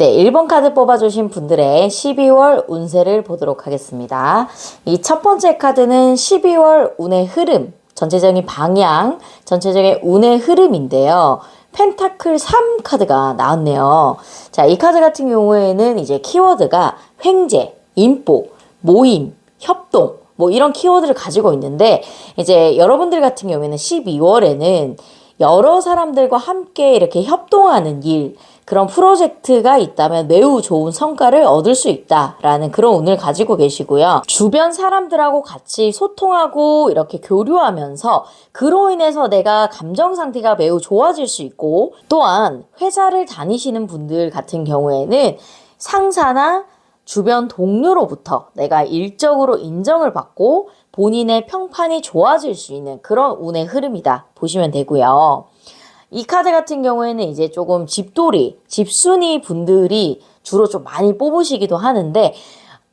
네, 1번 카드 뽑아주신 분들의 12월 운세를 보도록 하겠습니다. 이 첫 번째 카드는 12월 운의 흐름, 전체적인 방향, 전체적인 운의 흐름인데요. 펜타클 3 카드가 나왔네요. 자, 이 카드 같은 경우에는 이제 키워드가 횡재, 인보, 모임, 협동, 뭐 이런 키워드를 가지고 있는데, 이제 여러분들 같은 경우에는 12월에는 여러 사람들과 함께 이렇게 협동하는 일, 그런 프로젝트가 있다면 매우 좋은 성과를 얻을 수 있다라는 그런 운을 가지고 계시고요. 주변 사람들하고 같이 소통하고 이렇게 교류하면서 그로 인해서 내가 감정 상태가 매우 좋아질 수 있고 또한 회사를 다니시는 분들 같은 경우에는 상사나 주변 동료로부터 내가 일적으로 인정을 받고 본인의 평판이 좋아질 수 있는 그런 운의 흐름이다 보시면 되고요. 이 카드 같은 경우에는 이제 조금 집돌이, 집순이 분들이 주로 좀 많이 뽑으시기도 하는데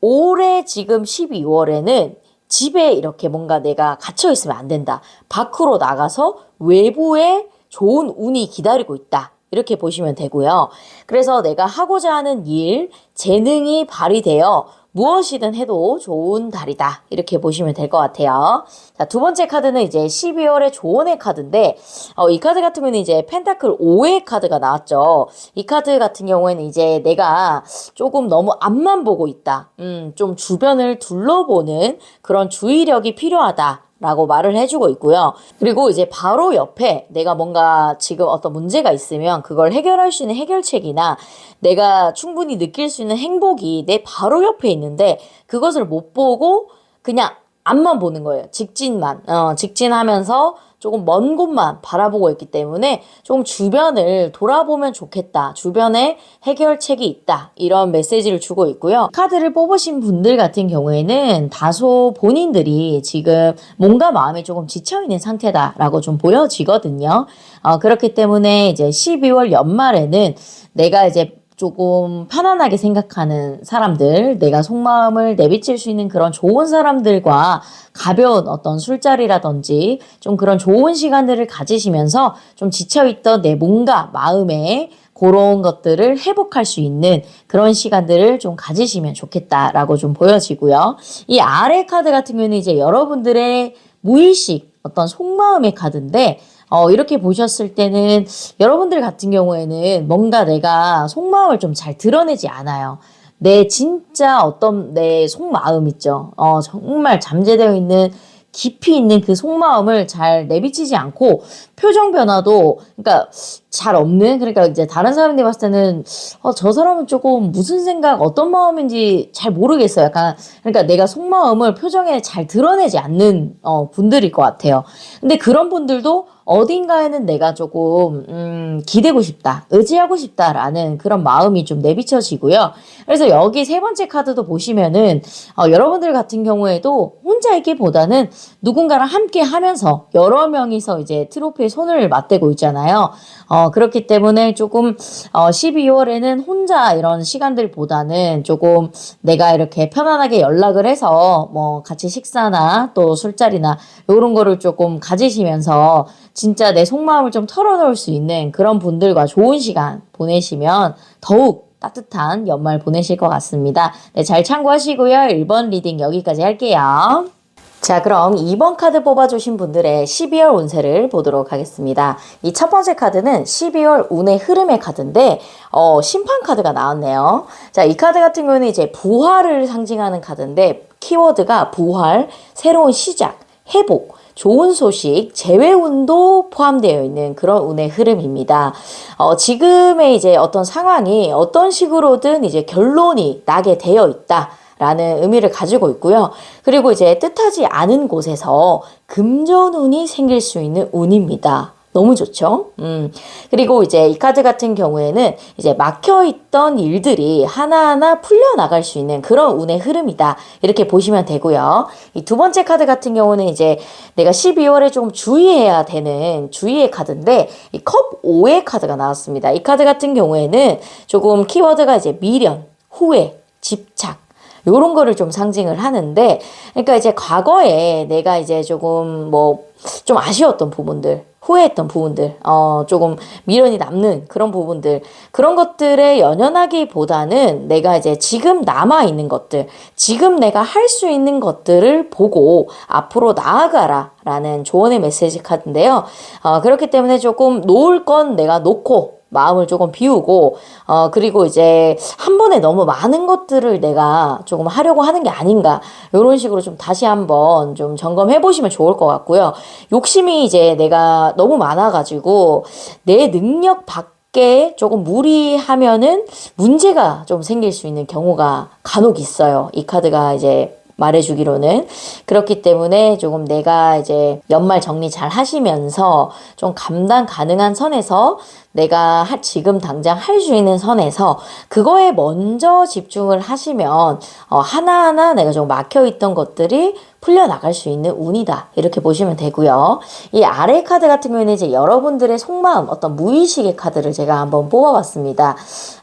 올해 지금 12월에는 집에 이렇게 뭔가 내가 갇혀 있으면 안 된다. 밖으로 나가서 외부에 좋은 운이 기다리고 있다. 이렇게 보시면 되고요. 그래서 내가 하고자 하는 일, 재능이 발휘되어 무엇이든 해도 좋은 달이다. 이렇게 보시면 될 것 같아요. 자, 두 번째 카드는 이제 12월의 조언의 카드인데, 어, 이 카드 같은 경우는 이제 펜타클 5의 카드가 나왔죠. 이 카드 같은 경우에는 이제 내가 조금 너무 앞만 보고 있다. 음, 좀 주변을 둘러보는 그런 주의력이 필요하다. 라고 말을 해주고 있고요. 그리고 이제 바로 옆에 내가 뭔가 지금 어떤 문제가 있으면 그걸 해결할 수 있는 해결책이나 내가 충분히 느낄 수 있는 행복이 내 바로 옆에 있는데 그것을 못 보고 그냥 앞만 보는 거예요. 직진만. 어, 직진하면서 조금 먼 곳만 바라보고 있기 때문에 좀 주변을 돌아보면 좋겠다. 주변에 해결책이 있다. 이런 메시지를 주고 있고요. 카드를 뽑으신 분들 같은 경우에는 다소 본인들이 지금 뭔가 마음이 조금 지쳐있는 상태다라고 좀 보여지거든요. 어, 그렇기 때문에 이제 12월 연말에는 내가 이제 조금 편안하게 생각하는 사람들, 내가 속마음을 내비칠 수 있는 그런 좋은 사람들과 가벼운 어떤 술자리라든지 좀 그런 좋은 시간들을 가지시면서 좀 지쳐있던 내 몸과 마음에 그런 것들을 회복할 수 있는 그런 시간들을 좀 가지시면 좋겠다라고 좀 보여지고요. 이 아래 카드 같은 경우는 이제 여러분들의 무의식 어떤 속마음의 카드인데 어, 이렇게 보셨을 때는 여러분들 같은 경우에는 뭔가 내가 속마음을 좀 잘 드러내지 않아요. 내 진짜 어떤 내 속마음 있죠. 어, 정말 잠재되어 있는 깊이 있는 그 속마음을 잘 내비치지 않고 표정 변화도 그러니까 잘 없는 그러니까 이제 다른 사람들이 봤을 때는 어, 저 사람은 조금 무슨 생각 어떤 마음인지 잘 모르겠어요. 약간 그러니까 내가 속마음을 표정에 잘 드러내지 않는 어, 분들일 것 같아요. 근데 그런 분들도 어딘가에는 내가 조금 음, 기대고 싶다, 의지하고 싶다라는 그런 마음이 좀 내비쳐지고요. 그래서 여기 세 번째 카드도 보시면은 어, 여러분들 같은 경우에도 혼자 있기보다는 누군가랑 함께 하면서 여러 명이서 이제 트로피에 손을 맞대고 있잖아요. 어, 그렇기 때문에 조금 어, 12월에는 혼자 이런 시간들보다는 조금 내가 이렇게 편안하게 연락을 해서 뭐 같이 식사나 또 술자리나 이런 거를 조금 가지시면서 진짜 내 속마음을 좀 털어놓을 수 있는 그런 분들과 좋은 시간 보내시면 더욱 따뜻한 연말 보내실 것 같습니다. 네, 잘 참고하시고요. 1번 리딩 여기까지 할게요. 자, 그럼 2번 카드 뽑아주신 분들의 12월 운세를 보도록 하겠습니다. 이 첫 번째 카드는 12월 운의 흐름의 카드인데, 어, 심판 카드가 나왔네요. 자, 이 카드 같은 경우는 이제 부활을 상징하는 카드인데, 키워드가 부활, 새로운 시작, 회복, 좋은 소식, 재회운도 포함되어 있는 그런 운의 흐름입니다. 어, 지금의 이제 어떤 상황이 어떤 식으로든 이제 결론이 나게 되어 있다. 라는 의미를 가지고 있고요. 그리고 이제 뜻하지 않은 곳에서 금전운이 생길 수 있는 운입니다. 너무 좋죠? 음. 그리고 이제 이 카드 같은 경우에는 이제 막혀있던 일들이 하나하나 풀려나갈 수 있는 그런 운의 흐름이다. 이렇게 보시면 되고요. 이 두 번째 카드 같은 경우는 이제 내가 12월에 좀 주의해야 되는 주의의 카드인데 이 컵 5의 카드가 나왔습니다. 이 카드 같은 경우에는 조금 키워드가 이제 미련, 후회, 집착, 요런 거를 좀 상징을 하는데 그러니까 이제 과거에 내가 이제 조금 뭐 좀 아쉬웠던 부분들 후회했던 부분들, 어, 조금 미련이 남는 그런 부분들, 그런 것들에 연연하기보다는 내가 이제 지금 남아있는 것들, 지금 내가 할 수 있는 것들을 보고 앞으로 나아가라. 라는 조언의 메시지 카드인데요. 어, 그렇기 때문에 조금 놓을 건 내가 놓고 마음을 조금 비우고 어 그리고 이제 한 번에 너무 많은 것들을 내가 조금 하려고 하는 게 아닌가 이런 식으로 좀 다시 한번 좀 점검해 보시면 좋을 것 같고요. 욕심이 이제 내가 너무 많아 가지고 내 능력 밖에 조금 무리하면은 문제가 좀 생길 수 있는 경우가 간혹 있어요. 이 카드가 이제 말해주기로는 그렇기 때문에 조금 내가 이제 연말 정리 잘 하시면서 좀 감당 가능한 선에서 내가 하- 지금 당장 할 수 있는 선에서 그거에 먼저 집중을 하시면 어, 하나하나 내가 좀 막혀 있던 것들이 풀려 나갈 수 있는 운이다 이렇게 보시면 되고요. 이 아래 카드 같은 경우에는 이제 여러분들의 속마음 어떤 무의식의 카드를 제가 한번 뽑아봤습니다.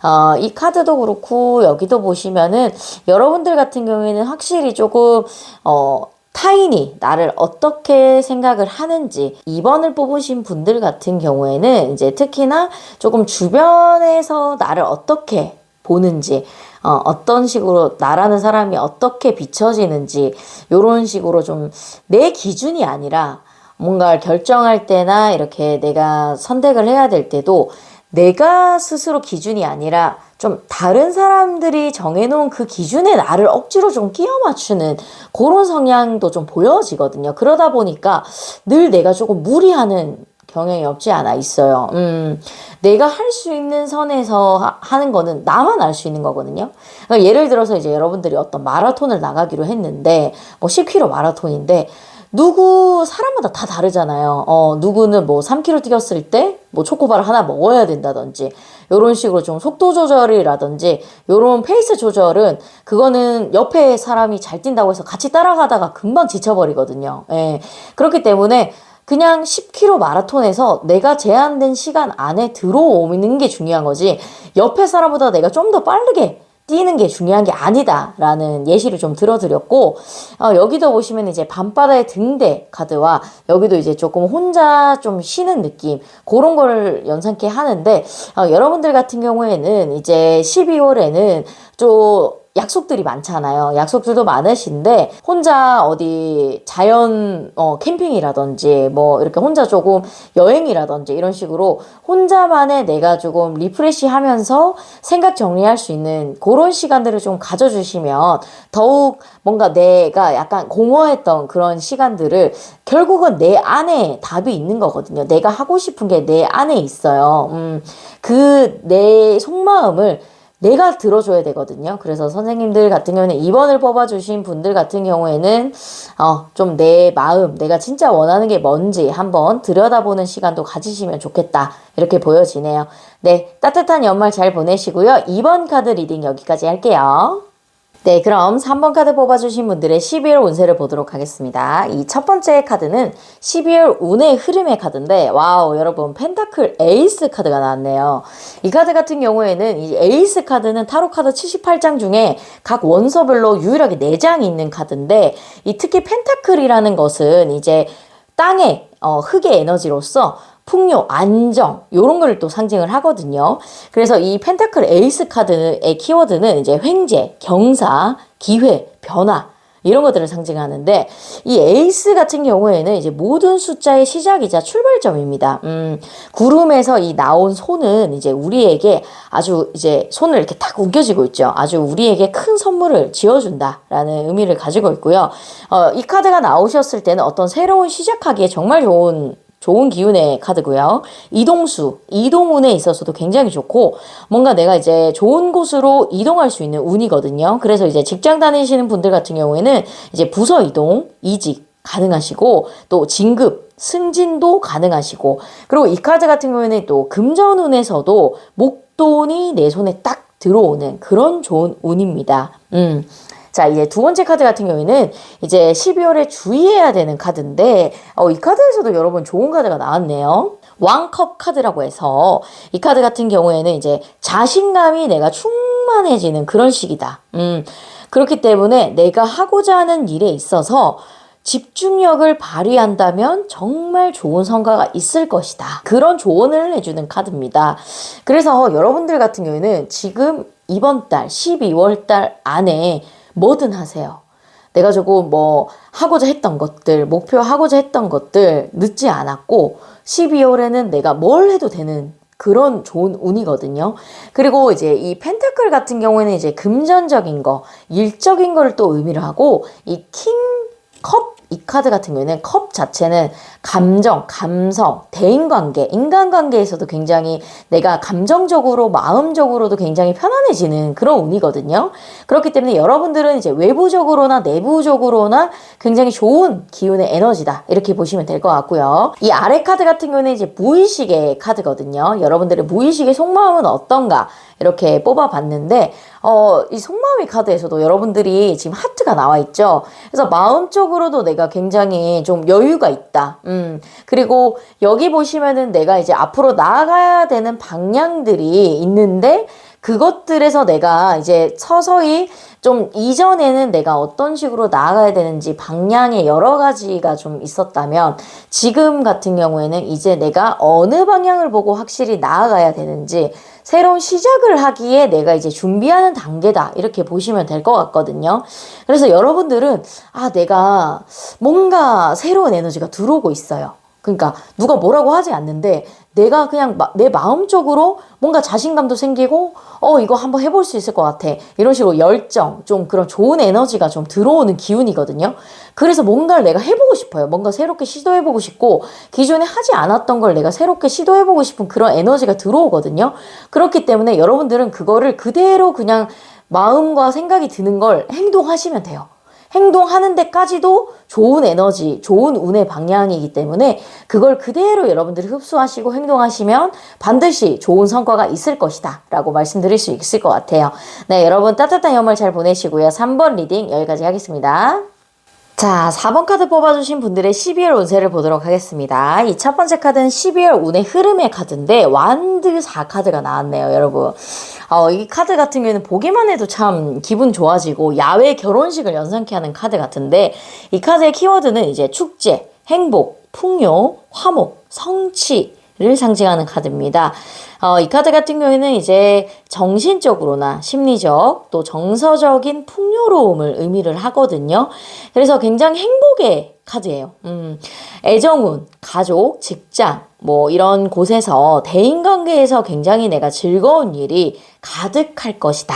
어, 이 카드도 그렇고 여기도 보시면은 여러분들 같은 경우에는 확실히 조금 어, 타인이 나를 어떻게 생각을 하는지 2번을 뽑으신 분들 같은 경우에는 이제 특히나 조금 주변에서 나를 어떻게 보는지 어, 어떤 식으로 나라는 사람이 어떻게 비춰지는지 이런 식으로 좀 내 기준이 아니라 뭔가 결정할 때나 이렇게 내가 선택을 해야 될 때도 내가 스스로 기준이 아니라 좀 다른 사람들이 정해놓은 그 기준에 나를 억지로 좀 끼워 맞추는 그런 성향도 좀 보여지거든요. 그러다 보니까 늘 내가 조금 무리하는 경향이 없지 않아 있어요. 음, 내가 할 수 있는 선에서 하- 하는 거는 나만 알 수 있는 거거든요. 그러니까 예를 들어서 이제 여러분들이 어떤 마라톤을 나가기로 했는데, 뭐 10km 마라톤인데, 누구 사람마다 다 다르잖아요. 어, 누구는 뭐 3km 뛰었을 때 뭐 초코바를 하나 먹어야 된다든지 요런 식으로 좀 속도 조절이라든지 요런 페이스 조절은 그거는 옆에 사람이 잘 뛴다고 해서 같이 따라가다가 금방 지쳐버리거든요. 예. 그렇기 때문에 그냥 10km 마라톤에서 내가 제한된 시간 안에 들어오는 게 중요한 거지 옆에 사람보다 내가 좀 더 빠르게 뛰는 게 중요한 게 아니다라는 예시를 좀 들어드렸고 어, 여기도 보시면 이제 밤바다의 등대 카드와 여기도 이제 조금 혼자 좀 쉬는 느낌 그런 거를 연상케 하는데 어, 여러분들 같은 경우에는 이제 12월에는 좀 약속들이 많잖아요. 약속들도 많으신데 혼자 어디 자연 어, 캠핑이라든지 뭐 이렇게 혼자 조금 여행이라든지 이런 식으로 혼자만의 내가 조금 리프레시 하면서 생각 정리할 수 있는 그런 시간들을 좀 가져주시면 더욱 뭔가 내가 약간 공허했던 그런 시간들을 결국은 내 안에 답이 있는 거거든요. 내가 하고 싶은 게 내 안에 있어요. 음, 그 내 속마음을 내가 들어줘야 되거든요. 그래서 선생님들 같은 경우는 2번을 뽑아주신 분들 같은 경우에는 어, 좀 내 마음, 내가 진짜 원하는 게 뭔지 한번 들여다보는 시간도 가지시면 좋겠다. 이렇게 보여지네요. 네, 따뜻한 연말 잘 보내시고요. 2번 카드 리딩 여기까지 할게요. 네, 그럼 3번 카드 뽑아주신 분들의 12월 운세를 보도록 하겠습니다. 이 첫 번째 카드는 12월 운의 흐름의 카드인데, 와우, 여러분, 펜타클 에이스 카드가 나왔네요. 이 카드 같은 경우에는 이 에이스 카드는 타로 카드 78장 중에 각 원서별로 유일하게 4장이 있는 카드인데, 이 특히 펜타클이라는 것은 이제 땅의 어, 흙의 에너지로서 풍요, 안정 요런 걸또 상징을 하거든요. 그래서 이 펜타클 에이스 카드의 키워드는 이제 횡재, 경사, 기회, 변화 이런 것들을 상징하는데 이 에이스 같은 경우에는 이제 모든 숫자의 시작이자 출발점입니다. 음, 구름에서 이 나온 손은 이제 우리에게 아주 이제 손을 이렇게 딱 우겨지고 있죠. 아주 우리에게 큰 선물을 지어준다라는 의미를 가지고 있고요. 어, 이 카드가 나오셨을 때는 어떤 새로운 시작하기에 정말 좋은 좋은 기운의 카드고요. 이동수, 이동운에 있어서도 굉장히 좋고, 뭔가 내가 이제 좋은 곳으로 이동할 수 있는 운이거든요. 그래서 이제 직장 다니시는 분들 같은 경우에는 이제 부서 이동, 이직 가능하시고, 또 진급, 승진도 가능하시고, 그리고 이 카드 같은 경우에는 또 금전운에서도 목돈이 내 손에 딱 들어오는 그런 좋은 운입니다. 음. 자, 이제 두 번째 카드 같은 경우에는 이제 12월에 주의해야 되는 카드인데, 어, 이 카드에서도 여러분 좋은 카드가 나왔네요. 왕컵 카드라고 해서 이 카드 같은 경우에는 이제 자신감이 내가 충만해지는 그런 식이다. 음, 그렇기 때문에 내가 하고자 하는 일에 있어서 집중력을 발휘한다면 정말 좋은 성과가 있을 것이다. 그런 조언을 해주는 카드입니다. 그래서 여러분들 같은 경우에는 지금 이번 달, 12월 달 안에 뭐든 하세요. 내가 조금 뭐 하고자 했던 것들, 목표하고자 했던 것들 늦지 않았고 12월에는 내가 뭘 해도 되는 그런 좋은 운이거든요. 그리고 이제 이 펜타클 같은 경우에는 이제 금전적인 거, 일적인 거를 또 의미를 하고 이 킹 컵 이 카드 같은 경우에는 컵 자체는 감정, 감성, 대인관계, 인간관계에서도 굉장히 내가 감정적으로, 마음적으로도 굉장히 편안해지는 그런 운이거든요. 그렇기 때문에 여러분들은 이제 외부적으로나 내부적으로나 굉장히 좋은 기운의 에너지다. 이렇게 보시면 될 것 같고요. 이 아래 카드 같은 경우는 이제 무의식의 카드거든요. 여러분들의 무의식의 속마음은 어떤가? 이렇게 뽑아봤는데, 어, 이 속마음의 카드에서도 여러분들이 지금 하트가 나와 있죠. 그래서 마음적으로도 내가 굉장히 좀 여유가 있다. 음, 그리고 여기 보시면은 내가 이제 앞으로 나아가야 되는 방향들이 있는데, 그것들에서 내가 이제 서서히 좀 이전에는 내가 어떤 식으로 나아가야 되는지 방향의 여러 가지가 좀 있었다면 지금 같은 경우에는 이제 내가 어느 방향을 보고 확실히 나아가야 되는지 새로운 시작을 하기에 내가 이제 준비하는 단계다. 이렇게 보시면 될 것 같거든요. 그래서 여러분들은 아, 내가 뭔가 새로운 에너지가 들어오고 있어요. 그러니까 누가 뭐라고 하지 않는데 내가 그냥 마, 내 마음적으로 뭔가 자신감도 생기고 어 이거 한번 해볼 수 있을 것 같아. 이런 식으로 열정 좀 그런 좋은 에너지가 좀 들어오는 기운이거든요. 그래서 뭔가를 내가 해보고 싶어요. 뭔가 새롭게 시도해보고 싶고 기존에 하지 않았던 걸 내가 새롭게 시도해보고 싶은 그런 에너지가 들어오거든요. 그렇기 때문에 여러분들은 그거를 그대로 그냥 마음과 생각이 드는 걸 행동하시면 돼요 행동하는 데까지도 좋은 에너지, 좋은 운의 방향이기 때문에 그걸 그대로 여러분들이 흡수하시고 행동하시면 반드시 좋은 성과가 있을 것이다. 라고 말씀드릴 수 있을 것 같아요. 네, 여러분 따뜻한 연말 잘 보내시고요. 3번 리딩 여기까지 하겠습니다. 자, 4번 카드 뽑아주신 분들의 12월 운세를 보도록 하겠습니다. 이 첫 번째 카드는 12월 운의 흐름의 카드인데, 완드 4카드가 나왔네요, 여러분. 어, 이 카드 같은 경우에는 보기만 해도 참 기분 좋아지고, 야외 결혼식을 연상케 하는 카드 같은데, 이 카드의 키워드는 이제 축제, 행복, 풍요, 화목, 성취, 를 상징하는 카드입니다. 어, 이 카드 같은 경우에는 이제 정신적으로나 심리적 또 정서적인 풍요로움을 의미를 하거든요. 그래서 굉장히 행복의 카드예요. 음, 애정운, 가족, 직장, 뭐 이런 곳에서 대인관계에서 굉장히 내가 즐거운 일이 가득할 것이다.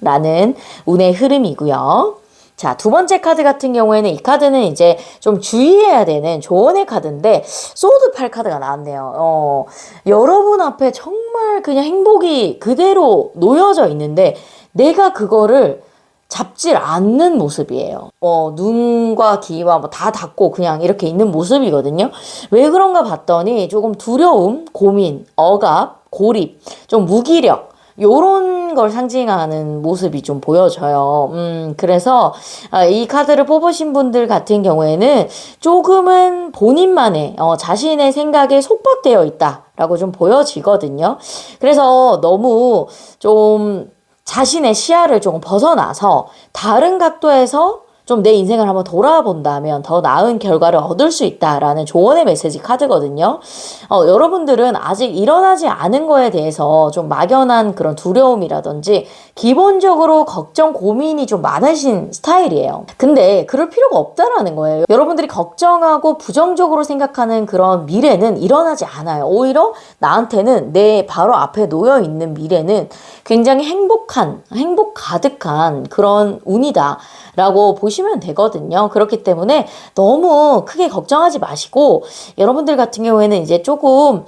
라는 운의 흐름이고요. 자, 두 번째 카드 같은 경우에는 이 카드는 이제 좀 주의해야 되는 조언의 카드인데, 소드 팔 카드가 나왔네요. 어, 여러분 앞에 정말 그냥 행복이 그대로 놓여져 있는데, 내가 그거를 잡질 않는 모습이에요. 어, 눈과 귀와 뭐 다 닫고 그냥 이렇게 있는 모습이거든요. 왜 그런가 봤더니 조금 두려움, 고민, 억압, 고립, 좀 무기력, 요런 걸 상징하는 모습이 좀 보여져요. 음, 그래서 아, 이 카드를 뽑으신 분들 같은 경우에는 조금은 본인만의 어, 자신의 생각에 속박되어 있다라고 좀 보여지거든요. 그래서 너무 좀 자신의 시야를 조금 벗어나서 다른 각도에서 좀 내 인생을 한번 돌아본다면 더 나은 결과를 얻을 수 있다라는 조언의 메시지 카드거든요. 어, 여러분들은 아직 일어나지 않은 거에 대해서 좀 막연한 그런 두려움이라든지 기본적으로 걱정, 고민이 좀 많으신 스타일이에요. 근데 그럴 필요가 없다라는 거예요. 여러분들이 걱정하고 부정적으로 생각하는 그런 미래는 일어나지 않아요. 오히려 나한테는 내 바로 앞에 놓여 있는 미래는 굉장히 행복한, 행복 가득한 그런 운이다. 라고 보시면 되거든요. 그렇기 때문에 너무 크게 걱정하지 마시고 여러분들 같은 경우에는 이제 조금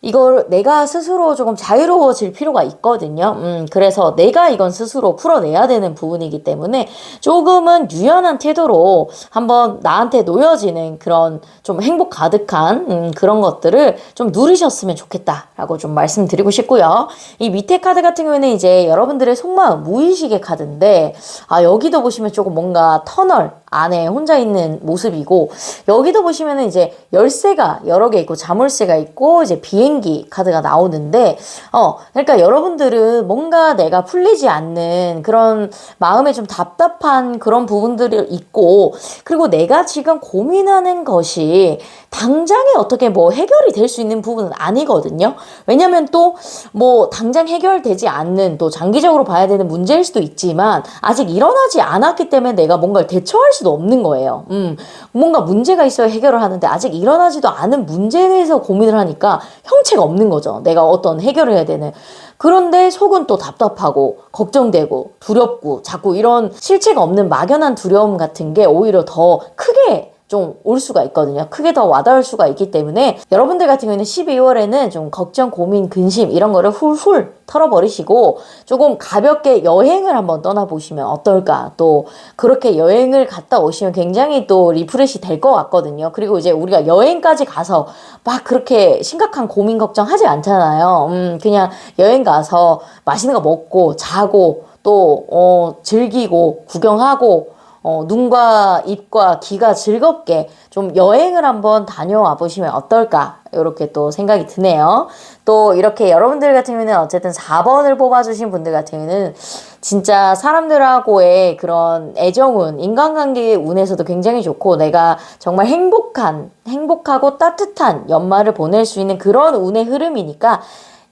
이걸 내가 스스로 조금 자유로워질 필요가 있거든요. 음, 그래서 내가 이건 스스로 풀어내야 되는 부분이기 때문에 조금은 유연한 태도로 한번 나한테 놓여지는 그런 좀 행복 가득한 음, 그런 것들을 좀 누리셨으면 좋겠다라고 좀 말씀드리고 싶고요. 이 밑에 카드 같은 경우에는 이제 여러분들의 속마음 무의식의 카드인데 아 여기도 보시면 조금 뭔가 터널 안에 혼자 있는 모습이고 여기도 보시면은 이제 열쇠가 여러 개 있고 자물쇠가 있고 이제 비행기 카드가 나오는데 어 그러니까 여러분들은 뭔가 내가 풀리지 않는 그런 마음에 좀 답답한 그런 부분들이 있고 그리고 내가 지금 고민하는 것이 당장에 어떻게 뭐 해결이 될 수 있는 부분은 아니거든요. 왜냐면 또 뭐 당장 해결되지 않는 또 장기적으로 봐야 되는 문제일 수도 있지만 아직 일어나지 않았기 때문에 내가 뭔가를 대처할 수도 없는 거예요. 음, 뭔가 문제가 있어야 해결을 하는데 아직 일어나지도 않은 문제에 대해서 고민을 하니까 형체가 없는 거죠. 내가 어떤 해결을 해야 되는. 그런데 속은 또 답답하고 걱정되고 두렵고 자꾸 이런 실체가 없는 막연한 두려움 같은 게 오히려 더 크게 좀 올 수가 있거든요. 크게 더 와닿을 수가 있기 때문에 여러분들 같은 경우에는 12월에는 좀 걱정, 고민, 근심 이런 거를 훌훌 털어버리시고 조금 가볍게 여행을 한번 떠나보시면 어떨까. 또 그렇게 여행을 갔다 오시면 굉장히 또 리프레시 될 것 같거든요. 그리고 이제 우리가 여행까지 가서 막 그렇게 심각한 고민 걱정 하지 않잖아요. 음, 그냥 여행 가서 맛있는 거 먹고 자고 또 어, 즐기고 구경하고 어, 눈과 입과 귀가 즐겁게 좀 여행을 한번 다녀와 보시면 어떨까 이렇게 또 생각이 드네요. 또 이렇게 여러분들 같은 경우는 어쨌든 4번을 뽑아주신 분들 같은 경우는 진짜 사람들하고의 그런 애정운, 인간관계의 운에서도 굉장히 좋고 내가 정말 행복한, 행복하고 따뜻한 연말을 보낼 수 있는 그런 운의 흐름이니까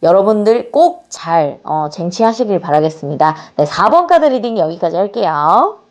여러분들 꼭잘 어, 쟁취하시길 바라겠습니다. 네, 4번 카드 리딩 여기까지 할게요.